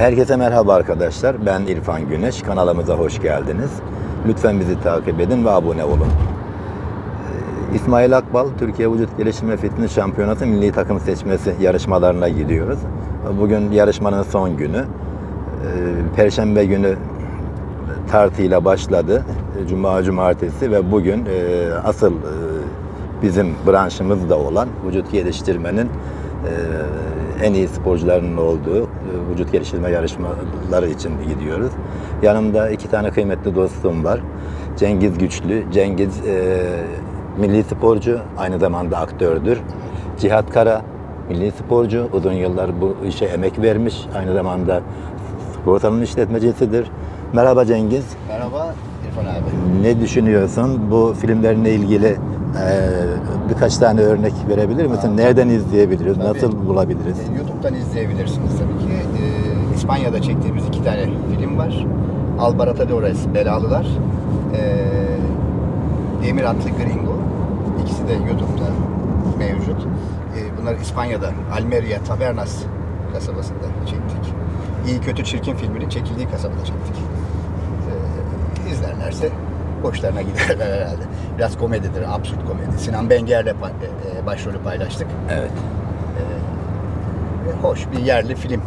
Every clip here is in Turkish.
Herkese merhaba arkadaşlar. Ben İrfan Güneş. Kanalımıza hoş geldiniz. Lütfen bizi takip edin ve abone olun. Ee, İsmail Akbal, Türkiye Vücut Gelişim ve Fitness Şampiyonası Milli Takım Seçmesi yarışmalarına gidiyoruz. Bugün yarışmanın son günü. Ee, Perşembe günü tartıyla başladı. Cuma, cumartesi ve bugün e, asıl e, bizim branşımız da olan vücut geliştirmenin e, en iyi sporcularının olduğu e, vücut geliştirme yarışmaları için gidiyoruz. Yanımda iki tane kıymetli dostum var. Cengiz Güçlü. Cengiz e, milli sporcu, aynı zamanda aktördür. Cihat Kara, milli sporcu. Uzun yıllar bu işe emek vermiş. Aynı zamanda spor salonu işletmecisidir. Merhaba Cengiz. Merhaba İrfan abi. Ne düşünüyorsun? Bu filmlerle ilgili birkaç tane örnek verebilir misin? Nereden izleyebiliriz? Tabii. Nasıl bulabiliriz? E, YouTube'dan izleyebilirsiniz tabii ki. E, İspanya'da çektiğimiz iki tane film var. Albaratadores, Belalılar. E, Emir Atlı Gringo. İkisi de YouTube'da mevcut. E, bunlar İspanya'da, Almeria, Tabernas kasabasında çektik. İyi Kötü Çirkin filminin çekildiği kasabada çektik. E, izlerlerse hoşlarına giderler herhalde. Biraz komedidir, absürt komedi. Sinan Benger'le pa- e, başrolü paylaştık. Evet. E, hoş bir yerli film.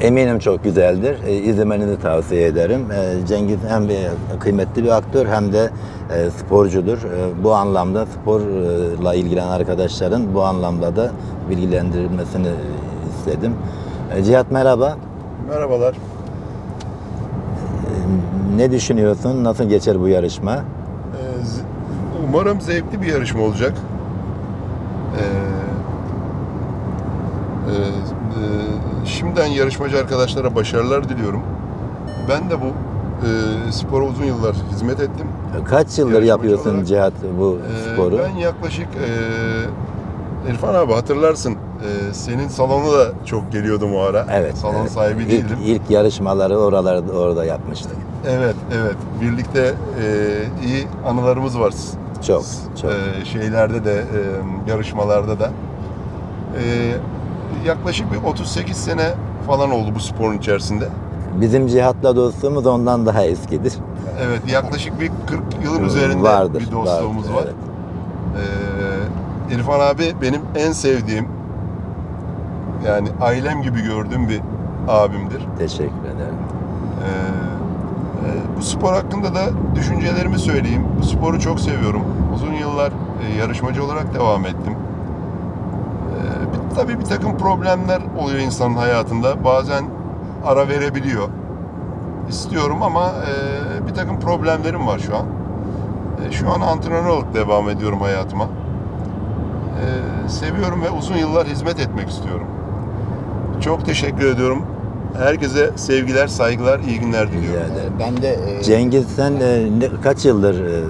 Eminim çok güzeldir. E, izlemenizi tavsiye ederim. E, Cengiz hem bir kıymetli bir aktör hem de e, sporcudur. E, bu anlamda sporla ilgilenen arkadaşların bu anlamda da bilgilendirilmesini istedim. E, Cihat merhaba. Merhabalar. Ne düşünüyorsun? Nasıl geçer bu yarışma? Ee, Umarım zevkli bir yarışma olacak. Ee, e, e, Şimdiden yarışmacı arkadaşlara başarılar diliyorum. Ben de bu e, spora uzun yıllar hizmet ettim. Kaç yıldır Yarışmacı yapıyorsun olarak, Cihat bu Ee, sporu? Ben yaklaşık e, İrfan abi hatırlarsın e, senin salona da çok geliyordum o ara. Evet. Salon evet. sahibi İlk- değildim. İlk yarışmaları oralarda orada yapmıştık. Evet, evet. Birlikte e, iyi anılarımız var. Çok, çok. E, şeylerde de, e, yarışmalarda da. E, yaklaşık bir 38 sene falan oldu bu sporun içerisinde. Bizim Cihat'la dostluğumuz ondan daha eskidir. Evet, yaklaşık bir 40 yılın üzerinde Vardır, bir dostluğumuz vardır, var. evet. E, İrfan abi benim en sevdiğim, yani ailem gibi gördüğüm bir abimdir. Teşekkür ederim. Ee, e, bu spor hakkında da düşüncelerimi söyleyeyim. Bu sporu çok seviyorum. Uzun yıllar e, yarışmacı olarak devam ettim. Ee, bir- tabii bir takım problemler oluyor insanın hayatında. Bazen ara verebiliyor. İstiyorum ama e, bir takım problemlerim var şu an. E, şu an antrenör olarak devam ediyorum hayatıma. E, seviyorum ve uzun yıllar hizmet etmek istiyorum. Çok teşekkür ediyorum. Herkese sevgiler, saygılar, iyi günler Rica diliyorum. ederim. Ben de e, Cengiz sen e, ne, kaç yıldır e,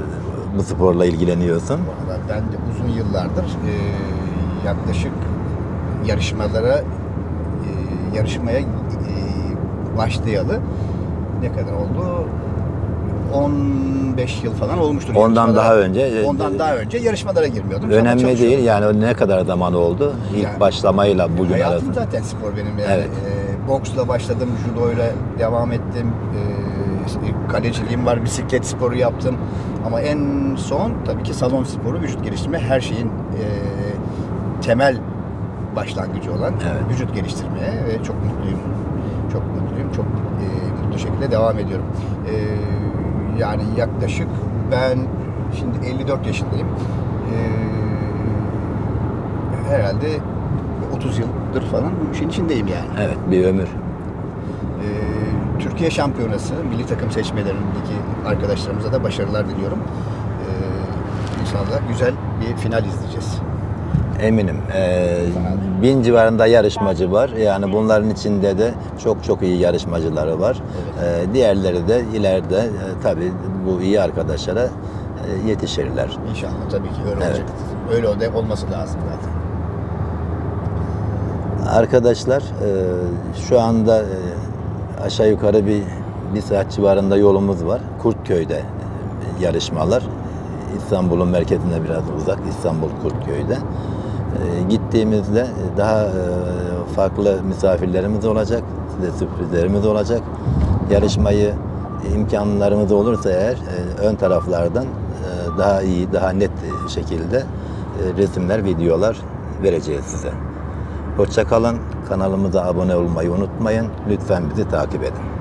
bu sporla ilgileniyorsun? ben de uzun yıllardır e, yaklaşık yarışmalara e, yarışmaya e, başlayalı ne kadar oldu? 15 yıl falan olmuştur. Ondan daha önce, e, Ondan daha önce yarışmalara girmiyordum. Önemli değil yani ne kadar zaman oldu ilk Yani başlamayla bugün Hayatım arasında. zaten spor benim yani. Evet. Ee, boksla başladım, judoyla devam ettim. Ee, işte kaleciliğim var, bisiklet sporu yaptım. Ama en son tabii ki salon sporu, vücut geliştirme her şeyin e, temel başlangıcı olan Evet. vücut geliştirmeye ve çok mutluyum. Çok mutluyum, çok e, mutlu şekilde devam ediyorum. Ee, yani yaklaşık ben şimdi 54 yaşındayım. Ee, herhalde 30 yıldır falan bu işin içindeyim yani. Evet bir ömür. Ee, Türkiye Şampiyonası, milli takım seçmelerindeki arkadaşlarımıza da başarılar diliyorum. Ee, inşallah güzel bir final izleyeceğiz. Eminim. Ee, bin civarında yarışmacı var. Yani bunların içinde de çok çok iyi yarışmacıları var. Ee, diğerleri de ileride e, tabii bu iyi arkadaşlara e, yetişirler. İnşallah tabii ki öyle Evet. olacak. Öyle o da olması lazım zaten. Arkadaşlar e, şu anda e, aşağı yukarı bir bir saat civarında yolumuz var. Kurtköy'de e, yarışmalar. İstanbul'un merkezine biraz uzak. İstanbul Kurtköy'de. E, gittiğimizde daha e, farklı misafirlerimiz olacak. size sürprizlerimiz olacak. Yarışmayı imkanlarımız olursa eğer e, ön taraflardan e, daha iyi, daha net şekilde resimler, videolar vereceğiz size. Hoşça kalın. Kanalımıza abone olmayı unutmayın. Lütfen bizi takip edin.